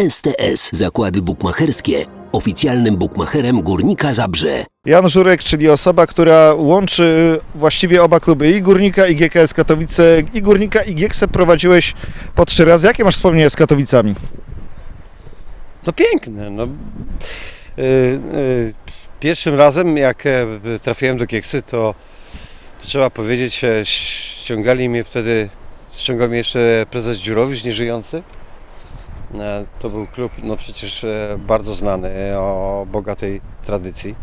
STS Zakłady Bukmacherskie. Oficjalnym bukmacherem Górnika Zabrze. Jan Żurek, czyli osoba, która łączy właściwie oba kluby, i Górnika, i GKS Katowice. I Górnika, i GKS prowadziłeś po trzy razy. Jakie masz wspomnienia z Katowicami? No piękne. No. Y, y, Pierwszym razem, jak e, trafiłem do Kieksy, to, to trzeba powiedzieć, e, ściągali mnie wtedy, ściągał mnie jeszcze prezes Dziurowicz, nieżyjący. E, To był klub, no przecież e, bardzo znany, o bogatej tradycji.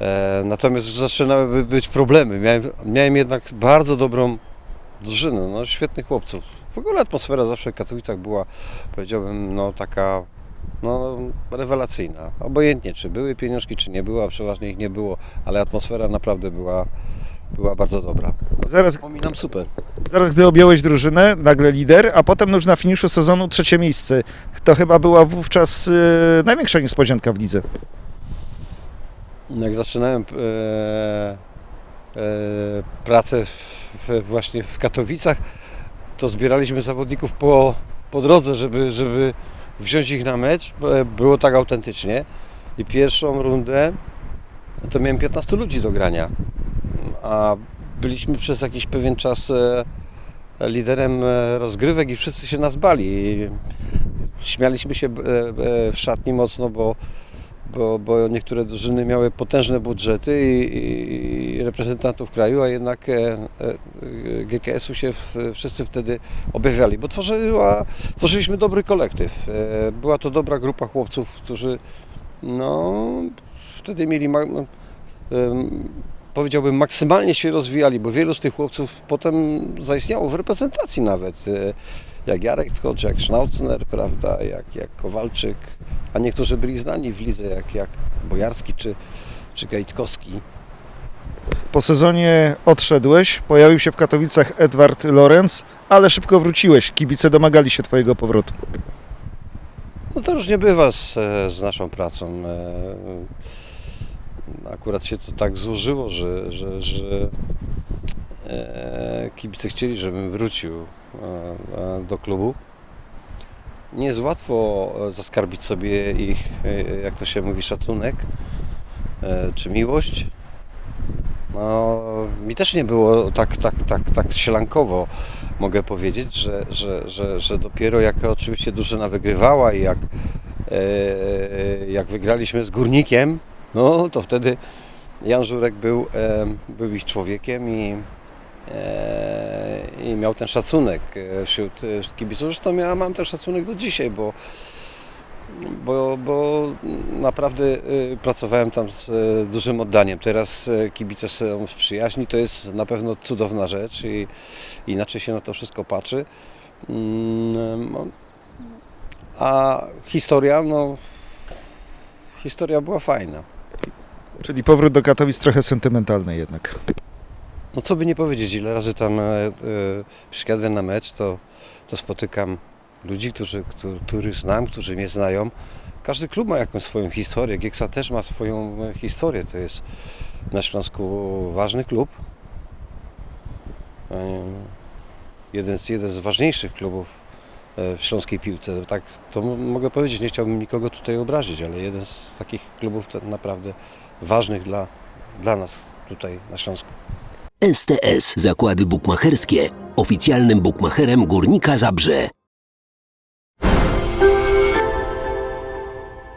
E, Natomiast zaczynały by- być problemy. Miałem, miałem jednak bardzo dobrą drużynę, no, świetnych chłopców. W ogóle atmosfera zawsze w Katowicach była, powiedziałbym, no taka no, rewelacyjna. Obojętnie, czy były pieniążki, czy nie było, a przeważnie ich nie było, ale atmosfera naprawdę była, była bardzo dobra. Zaraz, Wspominam super. zaraz gdy objąłeś drużynę, nagle lider, a potem już na finiszu sezonu trzecie miejsce. To chyba była wówczas e, największa niespodzianka w lidze. Jak zaczynałem e, e, pracę w, w, właśnie w Katowicach, to zbieraliśmy zawodników po, po drodze, żeby, żeby wziąć ich na mecz. Było tak autentycznie. I pierwszą rundę to miałem 15 ludzi do grania. A byliśmy przez jakiś pewien czas e, liderem e, rozgrywek i wszyscy się nas bali. Śmialiśmy się e, w szatni mocno, bo bo, bo niektóre drużyny miały potężne budżety i, i, reprezentantów kraju, a jednak GKS-u się wszyscy wtedy objawiali, bo tworzyła, tworzyliśmy dobry kolektyw. Była to dobra grupa chłopców, którzy no, wtedy mieli, powiedziałbym, maksymalnie się rozwijali, bo wielu z tych chłopców potem zaistniało w reprezentacji nawet. E, jak Jarek Tkocz, jak Schnauzner, prawda, jak, jak Kowalczyk, a niektórzy byli znani w lidze, jak, jak Bojarski czy, czy Gajtkowski. Po sezonie odszedłeś, pojawił się w Katowicach Edward Lorenz, ale szybko wróciłeś. Kibice domagali się twojego powrotu. No to różnie bywa z, e, z naszą pracą. Akurat się to tak złożyło, że, że, że e, kibice chcieli, żebym wrócił do klubu. Nie jest łatwo e, zaskarbić sobie ich, e, jak to się mówi, szacunek czy miłość. No, mi też nie było tak, tak, tak, tak sielankowo, mogę powiedzieć, że, że, że, że dopiero jak oczywiście drużyna wygrywała i jak, jak wygraliśmy z Górnikiem, no to wtedy Jan Żurek był, e, był ich człowiekiem i, e, i miał ten szacunek e, wśród kibiców. Zresztą ja mam ten szacunek do dzisiaj, bo, bo, bo naprawdę pracowałem tam z dużym oddaniem. Teraz kibice są w przyjaźni, to jest na pewno cudowna rzecz i inaczej się na to wszystko patrzy. Mm, no, A historia, no, historia była fajna. Czyli powrót do Katowic trochę sentymentalny jednak. No co by nie powiedzieć, ile razy tam e, e, przyjadę na mecz, to, to spotykam ludzi, którzy, którzy, których znam, którzy mnie znają. Każdy klub ma jakąś swoją historię. Gieksa też ma swoją historię. To jest na Śląsku ważny klub. E, Jeden z, jeden z ważniejszych klubów e, w śląskiej piłce. Tak to mogę powiedzieć, nie chciałbym nikogo tutaj obrazić, ale jeden z takich klubów naprawdę ważnych dla, dla nas tutaj na Śląsku. STS Zakłady Bukmacherskie. Oficjalnym bukmacherem Górnika Zabrze.